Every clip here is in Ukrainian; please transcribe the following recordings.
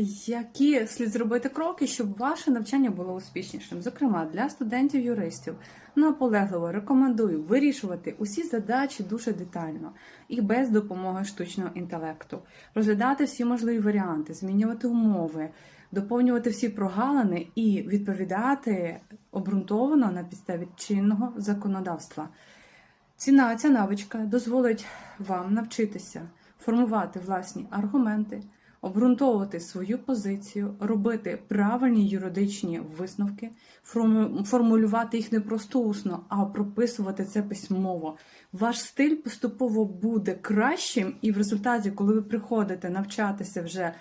які слід зробити кроки, щоб ваше навчання було успішнішим? Зокрема, для студентів-юристів наполегливо рекомендую вирішувати усі задачі дуже детально і без допомоги штучного інтелекту, розглядати всі можливі варіанти, змінювати умови, доповнювати всі прогалини і відповідати обґрунтовано на підставі чинного законодавства. Ціна ця навичка дозволить вам навчитися формувати власні аргументи, обґрунтовувати свою позицію, робити правильні юридичні висновки, формулювати їх не просто усно, а прописувати це письмово. Ваш стиль поступово буде кращим, і в результаті, коли ви приходите навчатися вже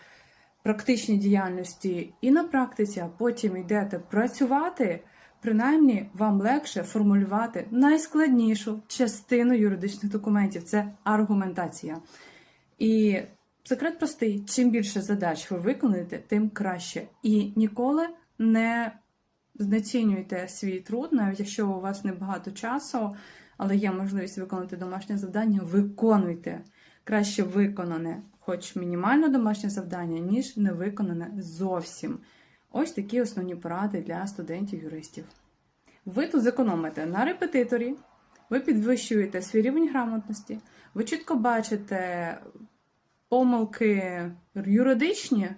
практичній діяльності і на практиці, а потім йдете працювати. Принаймні, вам легше формулювати найскладнішу частину юридичних документів це аргументація. І секрет простий: чим більше задач ви виконуєте, тим краще. І ніколи не знецінюйте свій труд, навіть якщо у вас небагато часу, але є можливість виконати домашнє завдання, виконуйте. Краще виконане, хоч мінімально домашнє завдання, ніж не виконане зовсім. Ось такі основні поради для студентів-юристів. Ви тут зекономите на репетиторі, ви підвищуєте свій рівень грамотності, ви чітко бачите помилки юридичні,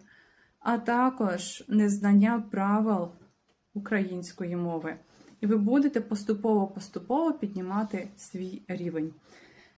а також незнання правил української мови. І ви будете поступово-поступово піднімати свій рівень.